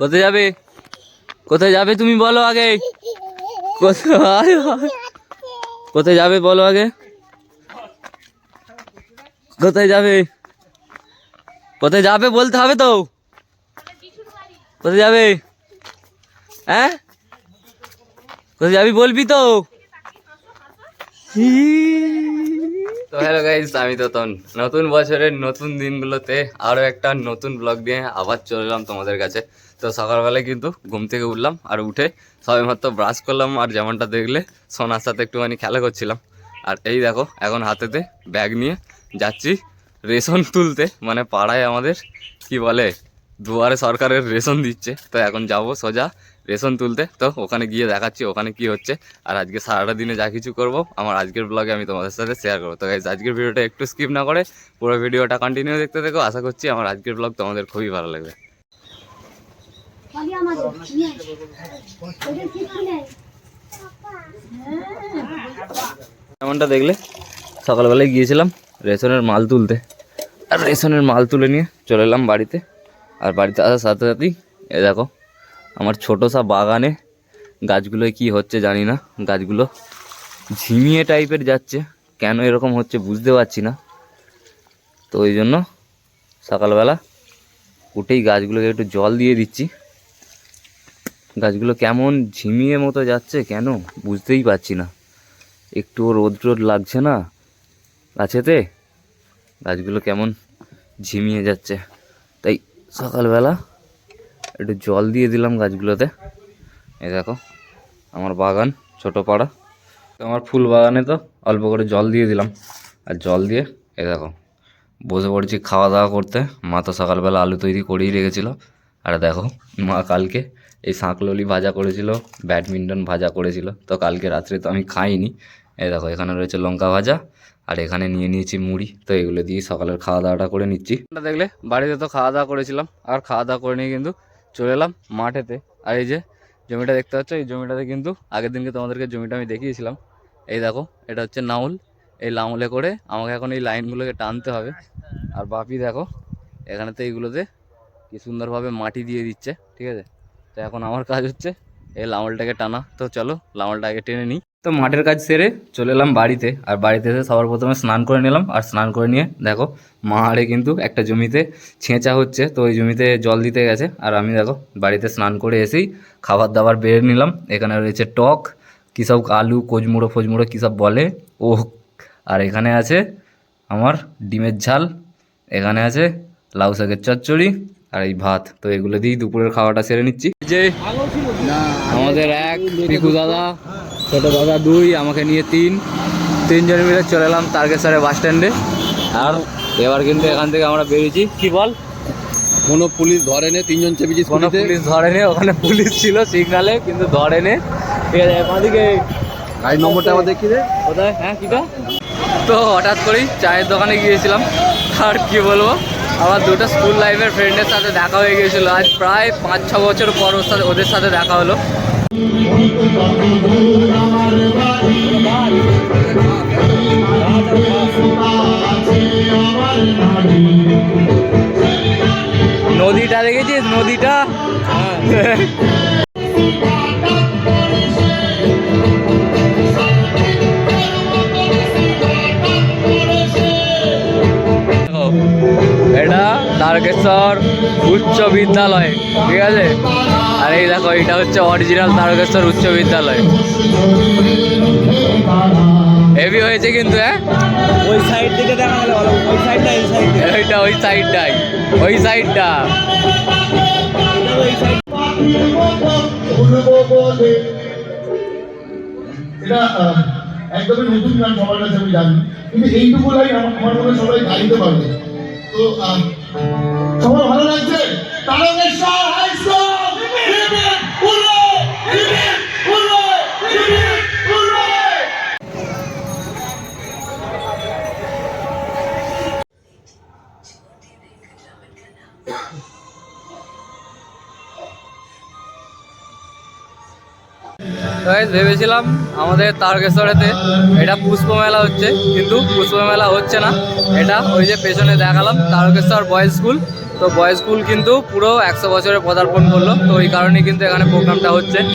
কোথায় যাবে? কোথায় যাবে তুমি বলো আগে। কোথায় কোথায় যাবে বলো আগে। কোথায় যাবে? কোথায় যাবে বলতে হবে তো। কোথায় যাবে? হ্যাঁ? কোথায় যাবি বলবি তো? তো হ্যালো গাইস আমি তো তন নতুন বছরের নতুন দিনগুলোতে আরও একটা নতুন ব্লগ দিয়ে আবার চলে এলাম তোমাদের কাছে। তো সকালবেলায় কিন্তু ঘুম থেকে উঠলাম আর উঠে সবে মাত্র ব্রাশ করলাম আর যেমনটা দেখলে সোনার সাথে একটুখানি খেলা করছিলাম। আর এই দেখো, এখন হাতেতে ব্যাগ নিয়ে যাচ্ছি রেশন তুলতে। মানে পাড়ায় আমাদের, কি বলে, দুয়ারে সরকারের রেশন দিচ্ছে। তো এখন যাব সোজা রেশন তুলতে। তো ওখানে গিয়ে দেখাচ্ছি ওখানে কি হচ্ছে। আর আজকে সারাটা দিনে যা কিছু করব, আমার আজকের ব্লগে আমি তোমাদের সাথে শেয়ার করব। তো আজকের ভিডিওটা একটু স্কিপ না করে পুরো ভিডিওটা কন্টিনিউ দেখতে দেখো। আশা করছি আমার আজকের ব্লগ তোমাদের খুবই ভালো লাগবে। এমনটা দেখলে? সকালবেলায় গিয়েছিলাম রেশনের মাল তুলতে। আর রেশনের মাল তুলে নিয়ে চলে এলাম বাড়িতে। আর বাড়িতে আসার সাথে সাথেই এ দেখো আমার ছোটো সা বাগানে গাছগুলোয় কি হচ্ছে জানি না। গাছগুলো ঝিমিয়ে টাইপের যাচ্ছে। কেন এরকম হচ্ছে বুঝতে পারছি না। তো ওই জন্য সকালবেলা উঠেই গাছগুলোকে একটু জল দিয়ে দিচ্ছি। গাছগুলো কেমন ঝিমিয়ে মতো যাচ্ছে কেন বুঝতেই পারছি না। একটু রোদ রোদ লাগছে না গাছেতে। গাছগুলো কেমন ঝিমিয়ে যাচ্ছে। তাই সকালবেলা একটু জল দিয়ে দিলাম গাছগুলোতে। এই দেখো, আমার বাগান, ছোট পাড়া। তো আমার ফুল বাগানে তো অল্প করে জল দিয়ে দিলাম। আর জল দিয়ে, এই দেখো, বসে পড়েছি খাওয়া দাওয়া করতে। মা তো সকালবেলা আলু তৈরি করেই রেখেছিল। আর দেখো, মা কালকে এই শাঁকললি ভাজা করেছিল, ব্যাডমিন্টন ভাজা করেছিল। তো কালকে রাত্রে তো আমি খাইনি। এই দেখো, এখানে রয়েছে লঙ্কা ভাজা, আর এখানে নিয়ে নিয়েছি মুড়ি। তো এগুলো দিয়ে সকালের খাওয়া দাওয়াটা করে নিচ্ছি। দেখলে, বাড়িতে তো খাওয়া দাওয়া করেছিলাম। আর খাওয়া দাওয়া করে নিয়ে কিন্তু চলে এলাম মাঠেতে। আর এই যে জমিটা দেখতে পাচ্ছ, এই জমিটাতে কিন্তু আগের দিনকে তোমাদেরকে জমিটা আমি দেখিয়েছিলাম। এই দেখো, এটা হচ্ছে নাউল। এই লাউলে করে আমাকে এখন এই লাইনগুলোকে টানতে হবে। আর বাপি দেখো এখানে তো এইগুলোতে কি সুন্দরভাবে মাটি দিয়ে দিচ্ছে, ঠিক আছে? তো এখন আমার কাজ হচ্ছে এই লাঙলটাকে টানা। তো চলো লাঙলটা আগে টেনে নিই। তো মাঠের কাজ সেরে চলে এলাম বাড়িতে। আর বাড়িতে এসে সবার প্রথমে স্নান করে নিলাম। আর স্নান করে নিয়ে দেখো মা আরে কিন্তু একটা জমিতে ছেঁচা হচ্ছে। তো ওই জমিতে জল দিতে গেছে। আর আমি দেখো বাড়িতে স্নান করে এসেই খাবার দাবার বেড়ে নিলাম। এখানে রয়েছে টক কী সব আলু কোজমুড়ো ফোজমুড়ো কী সব বলে? ও আর এখানে আছে আমার ডিমের ঝাল। এখানে আছে লাউ শাকের চচ্চড়ি আর এই ভাত। তো এগুলো দিয়েই দুপুরের খাওয়াটা সেরে নিচ্ছি। যে আমাদের এক পিকু দাদা ছোট দাদা দুই আমাকে নিয়ে তিন। তিনজন মিলে চলে এলাম তারকেশ্বরের বাস স্ট্যান্ডে। আর এবার কিন্তু এখান থেকে আমরা বেরিয়েছি। কি বল? কোনো পুলিশ ধরে নে তিনজন চেপেছি কোনো পুলিশ? ধরে নে ওখানে পুলিশ ছিল সিগনালে কিন্তু ধরেনি ঠিক আছে এদিকে গাড়ির নম্বরটা আবার দেখি রে কোথায়? হ্যাঁ কিটা তো হঠাৎ করেই চায়ের দোকানে গিয়েছিলাম। আর কি বলব? আমার দুটো স্কুল লাইফের ফ্রেন্ডের সাথে দেখা হয়ে গিয়েছিল। আজ প্রায় পাঁচ ছ বছর পর ওর সাথে ওদের সাথে দেখা হলো। নদীটা এটা তারকেশ্বর উচ্চ বিদ্যালয় ঠিক আছে? আর এই দেখো এটা হচ্ছে অরিজিনাল তারকেশ্বর উচ্চ বিদ্যালয়। হেভি হয়েছে কিন্তু হ্যাঁ? ওই সাইড থেকে দেখা গেলে ওই সাইডটা এই সাইড ওইটা ওই সাইডটাই ওই সাইডটা এটা একদমই নতুন গান সবার কাছে আমি জানি। কিন্তু এইটুকু লাইন আমার আমার মনে সবাই গাইতে পারবে। তো আহ, সবার ভালো লাগছে? তারকেশ্বর! ভেবেছিলাম আমাদের তারকেশ্বরেতে এটা পুষ্প মেলা হচ্ছে, কিন্তু পুষ্প মেলা হচ্ছে না। এটা ওই যে পেছনে দেখালাম, তারকেশ্বর বয়েজ স্কুল। তো বয়েজ স্কুল কিন্তু পুরো একশো বছরে পদার্পণ করল, তো ওই কারণেই কিন্তু এখানে প্রোগ্রামটা হচ্ছে।